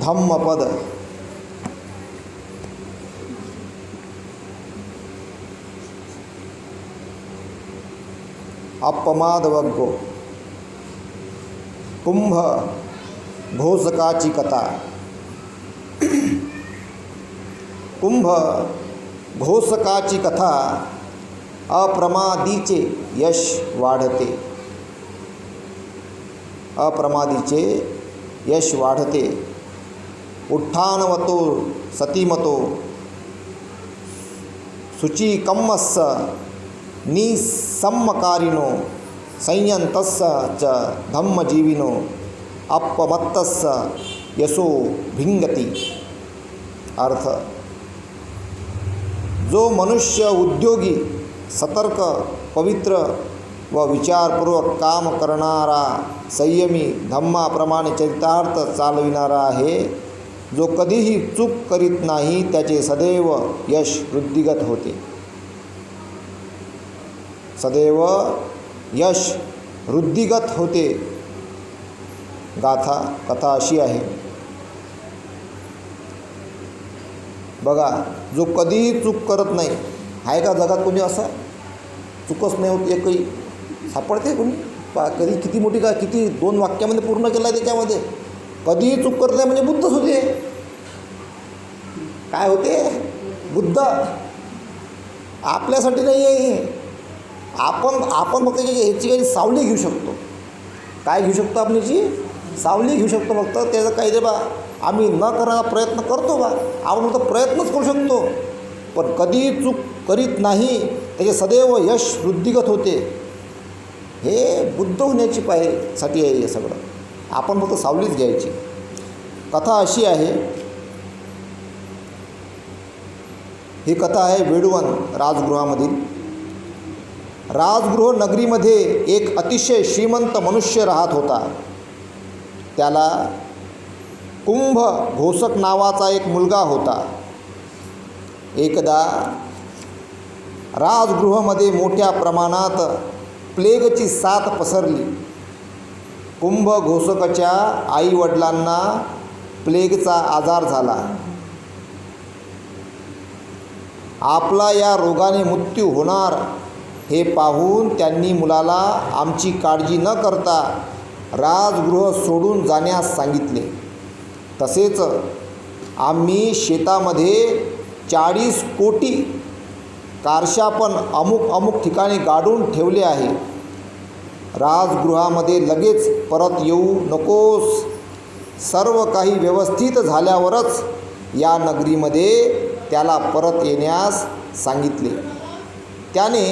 धम्मपद। अपमादवग्गो। कुंभ घोषकाची कथा कुंभ घोषकाची कथा अप्रमादीचे यश वाढते। अप्रमादीचे यश वाढते। उठ्ठानवतो सतीमतो। शुचिकम्मस्स निसम्मकारिणो संयंतस्स च धम्मजीविनो अपमत्तस्स यशो भिंगती अर्थ जो मनुष्य उद्योगी सतर्क पवित्र व विचारपूर्वक काम करणारा संयमी धम्माप्रमाणे चरितार्थ चालविणारा आहे जो कधीही चूक करीत नाही त्याचे सदैव यश वृद्धिगत होते. सदैव यश वृद्धिगत होते. गाथा कथा अशी आहे. बघा जो कधीही चूक करत नाही आहे का जगात कोणी असा? चूकच नाही होत एकही. सापडते कोणी? पा कधी किती मोठी का किती दोन वाक्यामध्ये पूर्ण केलं आहे त्याच्यामध्ये? कधीही चूक करत नाही म्हणजे बुद्धच होते काय होते? बुद्ध. आपल्यासाठी नाही आहे हे. आपण आपण फक्त याची ह्याची काही सावली घेऊ शकतो. काय घेऊ शकतो आपण याची? सावली घेऊ शकतो फक्त. त्याचं काही दे बा आम्ही न करायला प्रयत्न करतो बा. आपण फक्त प्रयत्नच करू शकतो. पण कधीही चूक करीत नाही त्याचे सदैव यश वृद्धिगत होते. हे बुद्ध होण्याची पायसाठी आहे हे सगळं. आपण फक्त सावलीच घ्यायची. कथा अशी आहे ही कथा आहे वेडवन राजगृहामधील. राजगृह नगरीमध्ये एक अतिशय श्रीमंत मनुष्य राहत होता. त्याला कुंभ घोषक नावाचा एक मुलगा होता. एकदा राजगृहामध्ये मोठ्या प्रमाणात प्लेगची साथ पसरली. कुंभघोषकाच्या आईवडिलांना प्लेगचा आजार झाला. आपला या रोगाने मृत्यू होणार हे पाहून त्यांनी मुलाला आमची काळजी न करता राजगृह सोडून जाण्यास सांगितले. तसेच आम्ही शेतामध्ये चाळीस कोटी कारशापण अमुक अमुक ठिकाणी गाडून ठेवले आहे. राजगृहामध्ये लगेच परत येऊ नकोस. सर्व काही व्यवस्थित झाल्यावरच या नगरीमध्ये त्याला परत येण्यास सांगितले. त्याने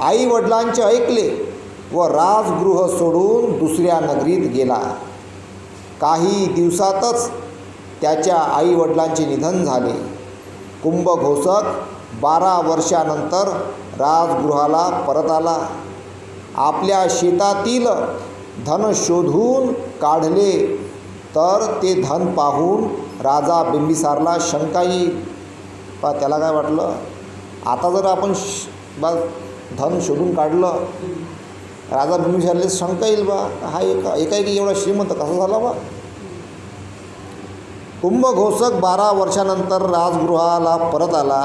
आईवडिलांचे ऐकले व राजगृह सोडून दुसऱ्या नगरीत गेला. काही दिवसातच त्याच्या आईवडिलांचे निधन झाले. कुंभघोषक बारा वर्षानंतर राजगृहाला परत आला. आपल्या शेतातील धन शोधून काढले तर ते धन पाहून राजा बिंबिसारला शंका येईल पा त्याला काय वाटलं? आता जर आपण श बा धन शोधून काढलं राजा बिंबिसारले शंका येईल बा हा एका एकाएकी एवढा श्रीमंत कसा झाला बा? कुंभघोषक बारा वर्षानंतर राजगृहाला परत आला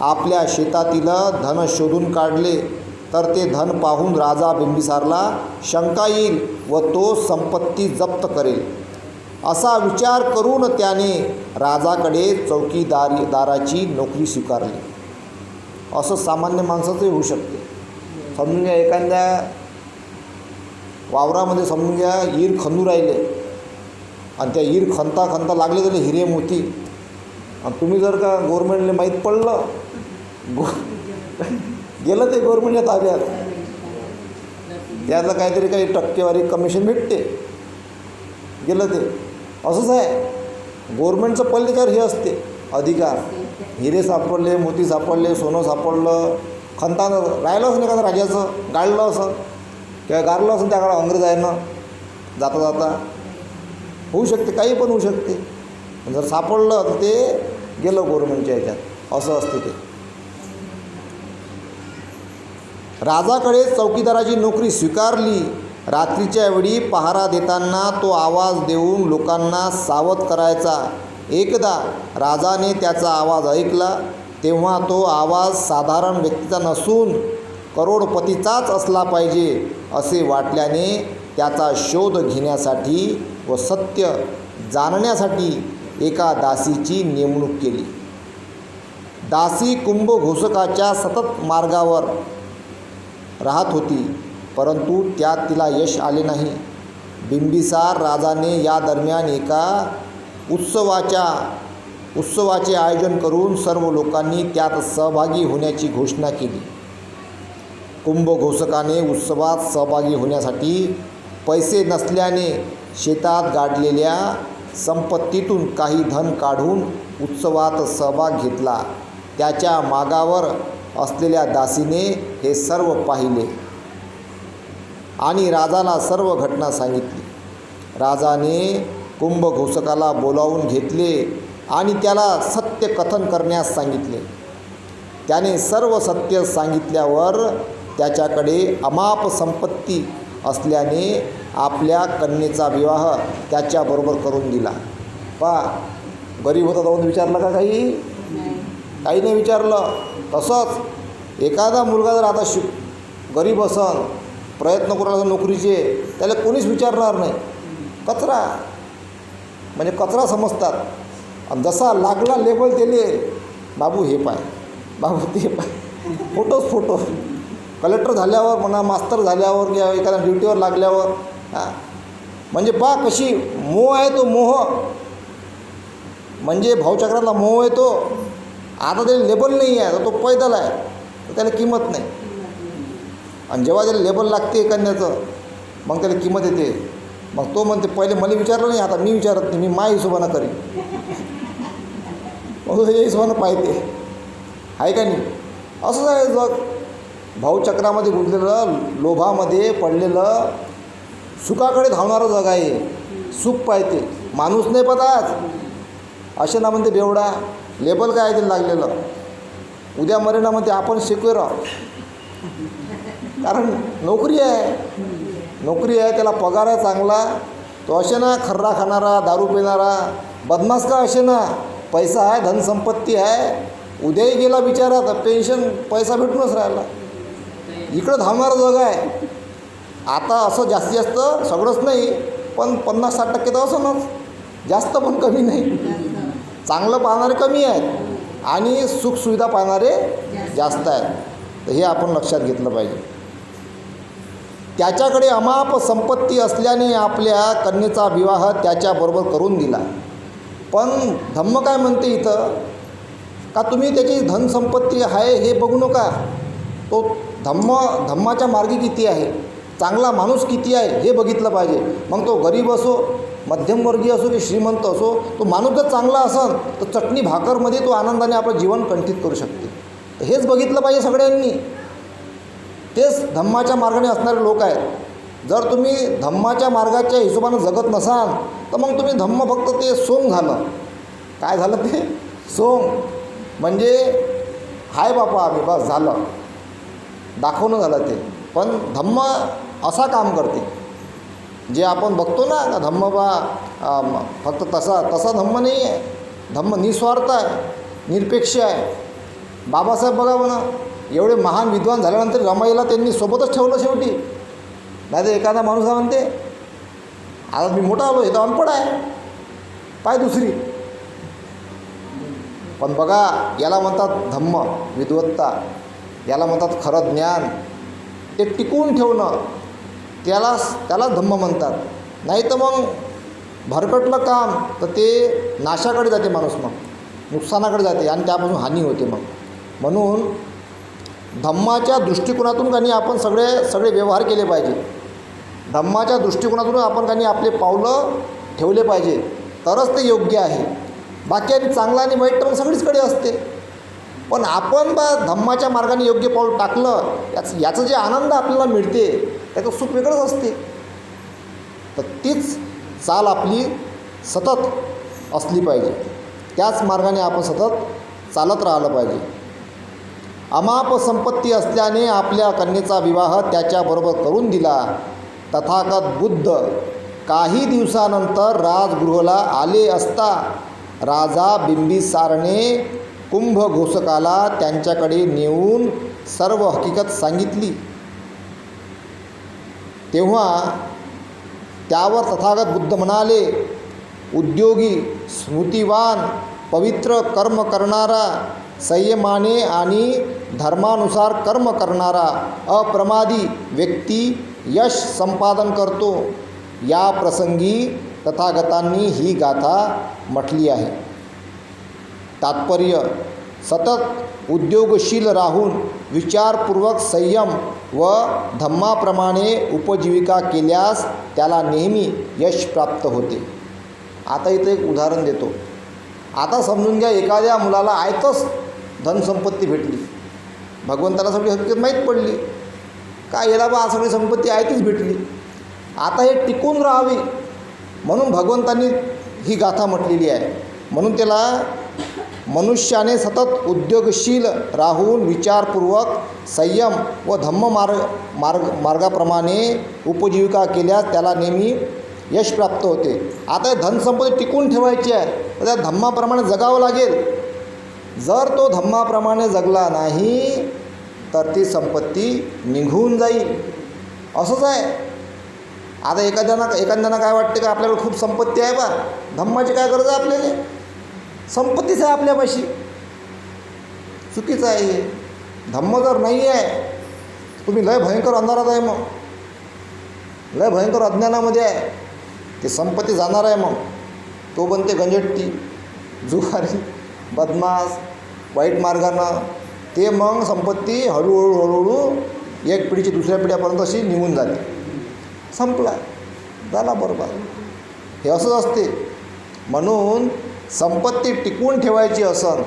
आपल्या शेतातील धन शोधून काढले. तर ते धन पाहून राजा बिंबिसारला शंका येईल व तो संपत्ती जप्त करेल. असा विचार करून त्याने राजाकडे चौकीदारी दाराची नोकरी स्वीकारली. असं सामान्य माणसाचंही होऊ शकते. समजून घ्या एखाद्या वावरामध्ये समजून घ्या ईर खंदू राहिले. आणि त्या ईर खंता खंता लागले त्याला हिरे मोती. आणि तुम्ही जर का गव्हर्मेंटने माहीत पडलं गो गेलं ते गव्हर्मेंटच्या ताब्यात त्यातलं काहीतरी काही टक्केवारी कमिशन भेटते. गेलं ते. असंच आहे. गव्हर्मेंटचं पल्लेकार हे असते. अधिकार. हिरे सापडले मोती सापडले सोनं सापडलं खंतानं राहिलं असं एखादं राजाचं? गाळलं असं. किंवा गारलं असं त्या काळात अंग्रेज आहे ना जाता जाता. होऊ शकते काही पण होऊ शकते. जर सापडलं तर ते गेलं गव्हर्मेंटच्या ह्याच्यात. असं असते ते. राजाकडे चौकीदाराची नोकरी स्वीकारली. रात्रीच्या वेळी पहारा देताना तो आवाज देऊन लोकांना सावध करायचा. एकदा राजाने त्याचा आवाज ऐकला तेव्हा तो आवाज साधारण व्यक्तीचा नसून करोडपतीचाच असला पाहिजे असे वाटल्याने त्याचा शोध घेण्यासाठी व सत्य जाणण्यासाठी एका दासीची नेमणूक केली. दासी कुंभघोषकाच्या सतत मार्गावर राहत होती परंतु त्यात तिला यश आले नाही. बिंबिसार राजाने या दरम्यान एका उत्सवाच्या उत्सवाचे आयोजन करून सर्व लोकांनी त्यात सहभागी होण्याची घोषणा केली. कुंभघोषकाने उत्सवात सहभागी होण्यासाठी पैसे नसल्याने शेतात गाडलेल्या संपत्तीतून काही धन काढून उत्सवात सहभाग घेतला. त्याच्या मागावर असलेल्या दासीने हे सर्व पाहिले आणि राजाला सर्व घटना सांगितली. राजाने कुंभघोषकाला बोलावून घेतले आणि त्याला सत्य कथन करण्यास सांगितले. त्याने सर्व सत्य सांगितल्यावर त्याच्याकडे अमाप संपत्ती असल्याने आपल्या कन्येचा विवाह त्याच्याबरोबर करून दिला. पा गरीब होता जाऊन विचारलं का काही? काही नाही विचारलं. तसंच एखादा मुलगा जर आता शिक गरीब असन प्रयत्न करू लागला नोकरीचे त्याला कोणीच विचारणार नाही. कचरा. म्हणजे कचरा समजतात. आणि जसा लागला लेबल त्याले बाबू हे पाय. बाबू ते पाय. फोटोच फोटो. कलेक्टर झाल्यावर म्हणा मास्तर झाल्यावर किंवा एखाद्या ड्युटीवर लागल्यावर हां. म्हणजे पा कशी मोह आहे तो मोह. म्हणजे भावचक्रातला मोह येतो आता ते लेबल नाही आहे तर तो पैदल आहे. तर त्याला किंमत नाही. आणि जेव्हा त्याला लेबल लागते एखाद्याचं मग त्याला किंमत येते. मग तो म्हणते पहिले मला विचारलं नाही आता मी विचारत नाही मी मा हिशोबानं करीन. मग हे हिशोबानं पाहते. आहे का नाही? असंच आहे जग. भाऊचक्रामध्ये गुंतलेलं लोभामध्ये पडलेलं सुखाकडे धावणारं जग आहे. सुख पाहते. माणूस नाही पताच असे ना म्हणते बेवडा. लेबल काय आहे ते लागलेलं? उद्या मरेना म्हणते आपण शिकवे आहोत कारण नोकरी आहे. नोकरी आहे त्याला पगार आहे चांगला. तो असे ना खर्रा खाणारा दारू पिणारा बदमाश का असे ना? पैसा आहे धनसंपत्ती आहे. उद्याही गेला बिचारा तर पेन्शन पैसा भेटूनच राहिला. इकडं धावणारं जग आहे. आता असं जास्तीत जास्त सगळंच नाही पण पन्नास साठ टक्के तर असं जास्त पण कमी नाही. चांगलं पाहणारे कमी आहेत. आणि सुखसुविधा पाहणारे जास्त. आहेत. तर हे आपण लक्षात घेतलं पाहिजे. त्याच्याकडे अमाप संपत्ती असल्याने आपल्या कन्येचा विवाह त्याच्याबरोबर करून दिला. पण धम्म काय म्हणते इथं? का तुम्ही त्याची धनसंपत्ती आहे हे बघू नका. तो धम्म धम्माच्या मार्गी किती आहे? चांगला माणूस किती आहे हे बघितलं पाहिजे. मग तो गरीब असो मध्यमवर्गीय असो की श्रीमंत असो तो माणूस जर चांगला असेल तर चटणी भाकरमध्ये तो आनंदाने आपलं जीवन कंठित करू शकते. तर हेच बघितलं पाहिजे सगळ्यांनी. तेच धम्माच्या मार्गाने असणारे लोक आहेत. जर तुम्ही धम्माच्या मार्गाच्या हिशोबानं जगत नसाल तर मग तुम्ही धम्म फक्त ते सोंग झालं. काय झालं ते? सोंग. म्हणजे हाय बापा आम्ही बस झालं. दाखवणं झालं ते. पण धम्म असा काम करते. जे आपण बघतो ना का धम्म बा फक्त तसा तसा धम्म नाही आहे धम्म निस्वार्थ आहे निरपेक्ष आहे. बाबासाहेब बघा म्हणा एवढे महान विद्वान झाल्यानंतर रमाईला त्यांनी सोबतच ठेवलं शेवटी. नाही तर एखादा माणूस हा म्हणते आता मी मोठा आलो हे तर अनपड आहे. पाय दुसरी. पण बघा याला म्हणतात धम्म विद्वत्ता. याला म्हणतात खरं ज्ञान. ते टिकवून ठेवणं. त्याला त्याला धम्म म्हणतात. नाही तर मग भरकटलं काम तर ते नाशाकडे जाते माणूस मग. नुकसानाकडे जाते आणि त्यापासून हानी होते मग. म्हणून धम्माच्या दृष्टिकोनातून त्यांनी आपण सगळे सगळे व्यवहार केले पाहिजे. धम्माच्या दृष्टिकोनातून आपण त्यांनी आपले पावलं ठेवले पाहिजे. तरच ते योग्य आहे. बाकी आणि चांगलं आणि वाईट तर मग सगळीचकडे असते. पण आपण बा धम्माच्या मार्गाने योग्य पाऊल टाकलं याच याचं जे आनंद आपल्याला मिळते त्याचं सुख वेगळंच असते. तर तीच चाल आपली सतत असली पाहिजे. त्याच मार्गाने आपण सतत चालत राहिलं पाहिजे. अमाप संपत्ती असल्याने आपल्या कन्येचा विवाह त्याच्याबरोबर करून दिला. तथागत बुद्ध काही दिवसानंतर राजगृहाला आले असता राजा बिंबिसारने कुंभघोषकाला त्यांच्याकडे नेऊन सर्व हकीकत सांगितली. तेव्हा त्यावर तथागत बुद्ध म्हणाले उद्योगी स्मृतिवान पवित्र कर्म करणारा संयमाने आणि धर्मानुसार कर्म करणारा अप्रमादी व्यक्ती यश संपादन करतो. या प्रसंगी तथागतांनी ही गाथा म्हटली आहे. तात्पर्य सतत उद्योगशील राहून विचारपूर्वक संयम व धम्माप्रमाणे उपजीविका केल्यास त्याला नेहमी यश प्राप्त होते. आता इथं एक उदाहरण देतो. आता समजून घ्या एखाद्या मुलाला आयतच धनसंपत्ती भेटली. भगवंताला सगळी हकीकत माहीत पडली. काय याला बा सगळी संपत्ती आयतीच भेटली? आता हे टिकून राहावी. म्हणून भगवंतांनी ही गाथा म्हटलेली आहे. म्हणून त्याला मनुष्याने सतत उद्योगशील राहून विचारपूर्वक संयम व धम्म मार्ग मार्ग मार्गाप्रमाणे उपजीविका केल्यास त्याला नेहमी यश प्राप्त होते. आता धनसंपत्ती टिकून ठेवायची आहे. तर त्या धम्माप्रमाणे जगावं लागेल. जर तो धम्माप्रमाणे जगला नाही तर ती संपत्ती निघून जाईल. असंच आहे. आता एखाद्यानं एखाद्यानं काय वाटते का आपल्याकडे खूप संपत्ती आहे बा. धम्माची काय गरज आहे आपल्याला? संपत्तीच आहे आपल्यापाशी. चुकीचं आहे हे. धम्म जर नाही आहे तुम्ही लय भयंकर अंधारात आहे मग. लय भयंकर अज्ञानामध्ये आहे. ते संपत्ती जाणार आहे मग. तो बनते गंजट्टी जुगारी बदमाश वाईट मार्गानं. ते मग संपत्ती हळूहळू हळूहळू एक पिढीची दुसऱ्या पिढ्यापर्यंत अशी निघून जाते. संपला. झाला बरोबर. हे असंच असते. म्हणून संपत्ती टिकवून ठेवायची असन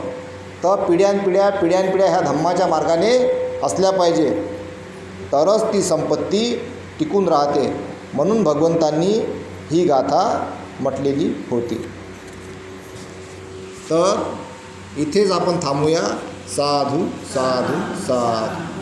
तर पिढ्यानपिढ्या पिढ्यानपिढ्या ह्या धम्माच्या मार्गाने असल्या पाहिजे. तरच ती संपत्ती टिकून राहते. म्हणून भगवंतांनी ही गाथा म्हटलेली होती. तर इथेच आपण थांबूया. साधू साधू साधू.